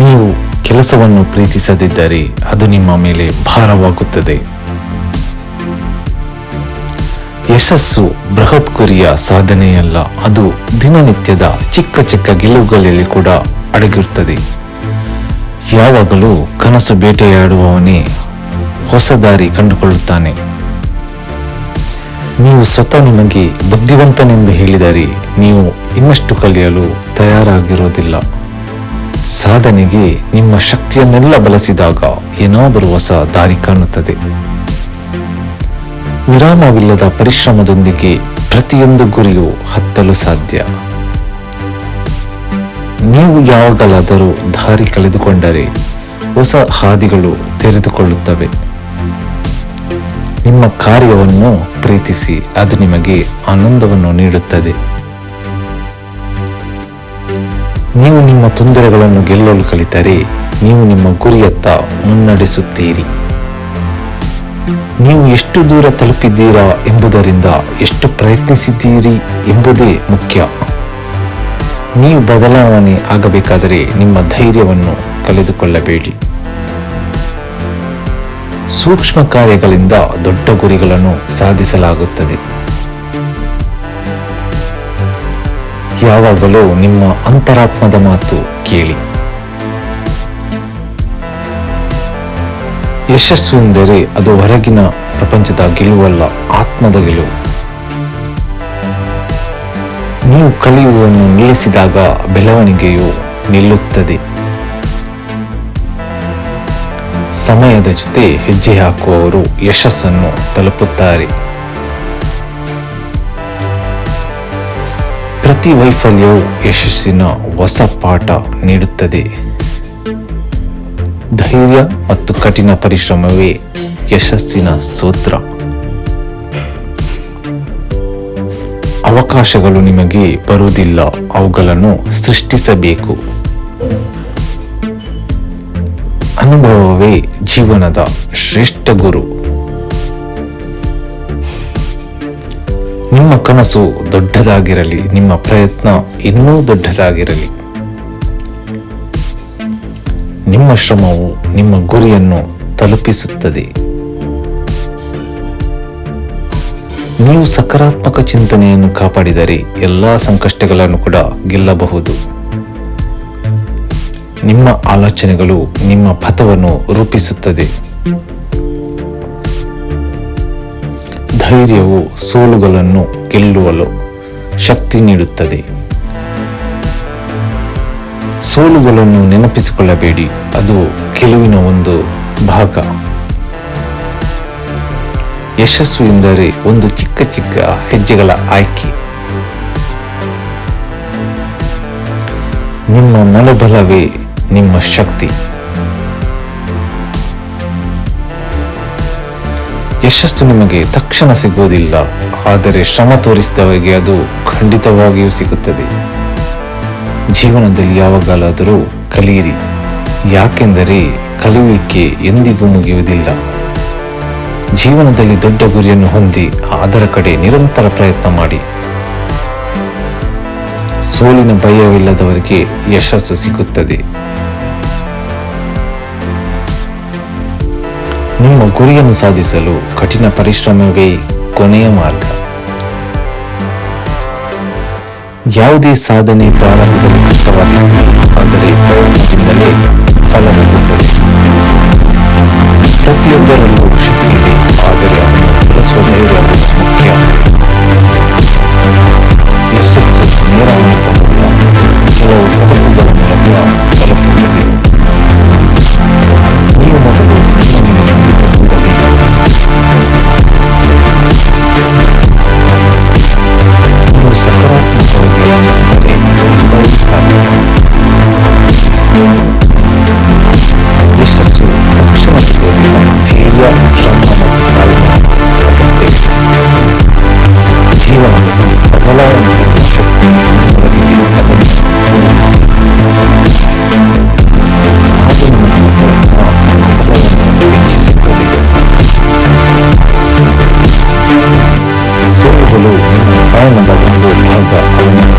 ನೀವು ಕೆಲಸವನ್ನು ಪ್ರೀತಿಸದಿದ್ದರೆ ಅದು ನಿಮ್ಮ ಮೇಲೆ ಭಾರವಾಗುತ್ತದೆ. ಯಶಸ್ಸು ಬೃಹತ್ ಗುರಿಯ ಸಾಧನೆಯಲ್ಲ, ಅದು ದಿನನಿತ್ಯದ ಚಿಕ್ಕ ಚಿಕ್ಕ ಗೆಲುವುಗಳಲ್ಲಿ ಕೂಡ ಅಡಗಿರುತ್ತದೆ. ಯಾವಾಗಲೂ ಕನಸು ಬೇಟೆಯಾಡುವವನೇ ಹೊಸ ದಾರಿ ಕಂಡುಕೊಳ್ಳುತ್ತಾನೆ. ನೀವು ಸ್ವತಃ ನಿಮಗೆ ಬುದ್ಧಿವಂತನೆಂದು ಹೇಳಿದರೆ ನೀವು ಇನ್ನಷ್ಟು ಕಲಿಯಲು ತಯಾರಾಗಿರೋದಿಲ್ಲ ಸಾಧನೆಗೆ ನಿಮ್ಮ ಶಕ್ತಿಯನ್ನೆಲ್ಲ ಬಳಸಿದಾಗ ಏನಾದರೂ ಹೊಸ ದಾರಿ ಕಾಣುತ್ತದೆ. ವಿರಾಮವಿಲ್ಲದ ಪರಿಶ್ರಮದೊಂದಿಗೆ ಪ್ರತಿಯೊಂದು ಗುರಿಯು ಹತ್ತಲು ಸಾಧ್ಯ. ನೀವು ಯಾವಾಗಲಾದರೂ ದಾರಿ ಕಳೆದುಕೊಂಡರೆ ಹೊಸ ಹಾದಿಗಳು ತೆರೆದುಕೊಳ್ಳುತ್ತವೆ. ನಿಮ್ಮ ಕಾರ್ಯವನ್ನು ಪ್ರೀತಿಸಿ ಅದು ನಿಮಗೆ ಆನಂದವನ್ನು ನೀಡುತ್ತದೆ. ನೀವು ನಿಮ್ಮ ತೊಂದರೆಗಳನ್ನು ಗೆಲ್ಲಲು ಕಲಿತರೆ, ನೀವು ನಿಮ್ಮ ಗುರಿಯತ್ತ ಮುನ್ನಡೆಸುತ್ತೀರಿ. ನೀವು ಎಷ್ಟು ದೂರ ತಲುಪಿದ್ದೀರಾ ಎಂಬುದರಿಂದ ಎಷ್ಟು ಪ್ರಯತ್ನಿಸಿದ್ದೀರಿ ಎಂಬುದೇ ಮುಖ್ಯ. ನೀವು ಬದಲಾವಣೆ ಆಗಬೇಕಾದರೆ ನಿಮ್ಮ ಧೈರ್ಯವನ್ನು ಕಳೆದುಕೊಳ್ಳಬೇಡಿ. ಸೂಕ್ಷ್ಮ ಕಾರ್ಯಗಳಿಂದ ದೊಡ್ಡ ಗುರಿಗಳನ್ನು ಸಾಧಿಸಲಾಗುತ್ತದೆ. ಯಾವಾಗಲೂ ನಿಮ್ಮ ಅಂತರಾತ್ಮದ ಮಾತು ಕೇಳಿ. ಯಶಸ್ಸು ಎಂದರೆ ಅದು ಹೊರಗಿನ ಪ್ರಪಂಚದ ಗೆಲುವಲ್ಲ, ಆತ್ಮದ ಗೆಲುವು. ನೀವು ಕಲಿಯುವನ್ನು ನಿಲ್ಲಿಸಿದಾಗ ಬೆಳವಣಿಗೆಯು ನಿಲ್ಲುತ್ತದೆ. ಸಮಯದ ಜೊತೆ ಹೆಜ್ಜೆ ಹಾಕುವವರು ಯಶಸ್ಸನ್ನು ತಲುಪುತ್ತಾರೆ. ಪ್ರತಿ ವೈಫಲ್ಯವು ಯಶಸ್ಸಿನ ಹೊಸ ಪಾಠ ನೀಡುತ್ತದೆ. ಧೈರ್ಯ ಮತ್ತು ಕಠಿಣ ಪರಿಶ್ರಮವೇ ಯಶಸ್ಸಿನ ಸೂತ್ರ. ಅವಕಾಶಗಳು ನಿಮಗೆ ಬರುವುದಿಲ್ಲ, ಅವುಗಳನ್ನು ಸೃಷ್ಟಿಸಬೇಕು. ಅನುಭವವೇ ಜೀವನದ ಶ್ರೇಷ್ಠ ಗುರು. ನಿಮ್ಮ ಕನಸು ದೊಡ್ಡದಾಗಿರಲಿ, ನಿಮ್ಮ ಪ್ರಯತ್ನ ಇನ್ನೂ ದೊಡ್ಡದಾಗಿರಲಿ. ನಿಮ್ಮ ಶ್ರಮವು ನಿಮ್ಮ ಗುರಿಯನ್ನು ತಲುಪಿಸುತ್ತದೆ. ನೀವು ಸಕಾರಾತ್ಮಕ ಚಿಂತನೆಯನ್ನು ಕಾಪಾಡಿದರೆ ಎಲ್ಲ ಸಂಕಷ್ಟಗಳನ್ನು ಕೂಡ ಗೆಲ್ಲಬಹುದು. ನಿಮ್ಮ ಆಲೋಚನೆಗಳು ನಿಮ್ಮ ಪಥವನ್ನು ರೂಪಿಸುತ್ತದೆ. ಧೈರ್ಯವು ಸೋಲುಗಳನ್ನು ಗೆಲ್ಲುವಲು ಶಕ್ತಿ ನೀಡುತ್ತದೆ. ಸೋಲುಗಳನ್ನು ನೆನಪಿಸಿಕೊಳ್ಳಬೇಡಿ, ಅದು ಗೆಲುವಿನ ಒಂದು ಭಾಗ. ಯಶಸ್ಸು ಎಂದರೆ ಒಂದು ಚಿಕ್ಕ ಚಿಕ್ಕ ಹೆಜ್ಜೆಗಳ ಆಯ್ಕೆ. ನಿಮ್ಮ ಮನೋಬಲವೇ ನಿಮ್ಮ ಶಕ್ತಿ. ಯಶಸ್ಸು ನಿಮಗೆ ತಕ್ಷಣ ಸಿಗುವುದಿಲ್ಲ ಆದರೆ ಶ್ರಮ ತೋರಿಸಿದವರಿಗೆ ಅದು ಖಂಡಿತವಾಗಿಯೂ ಸಿಗುತ್ತದೆ. ಜೀವನದಲ್ಲಿ ಯಾವಾಗಲಾದರೂ ಕಲಿಯಿರಿ. ಯಾಕೆಂದರೆ ಕಲಿಯುವಿಕೆ ಎಂದಿಗೂ ಮುಗಿಯುವುದಿಲ್ಲ. ಜೀವನದಲ್ಲಿ ದೊಡ್ಡ ಗುರಿಯನ್ನು ಹೊಂದಿ ಅದರ ಕಡೆ ನಿರಂತರ ಪ್ರಯತ್ನ ಮಾಡಿ. ಸೋಲಿನ ಭಯವಿಲ್ಲದವರಿಗೆ ಯಶಸ್ಸು ಸಿಗುತ್ತದೆ. ನಿಮ್ಮ ಗುರಿಯನ್ನು ಸಾಧಿಸಲು ಕಠಿಣ ಪರಿಶ್ರಮವೇ ಕೊನೆಯ ಮಾರ್ಗ. ಯಾವುದೇ ಸಾಧನೆ ಪ್ರಾರಂಭದಲ್ಲಿ ಆದರೆ ಫಲ ಸಿಗುತ್ತದೆ. ಪ್ರತಿಯೊಬ್ಬರಲ್ಲೂ ಶಕ್ತಿ ಇದೆ, ಆದರೆ ಅದನ್ನು ಮುಖ್ಯ. ಯಶಸ್ಸು Santa.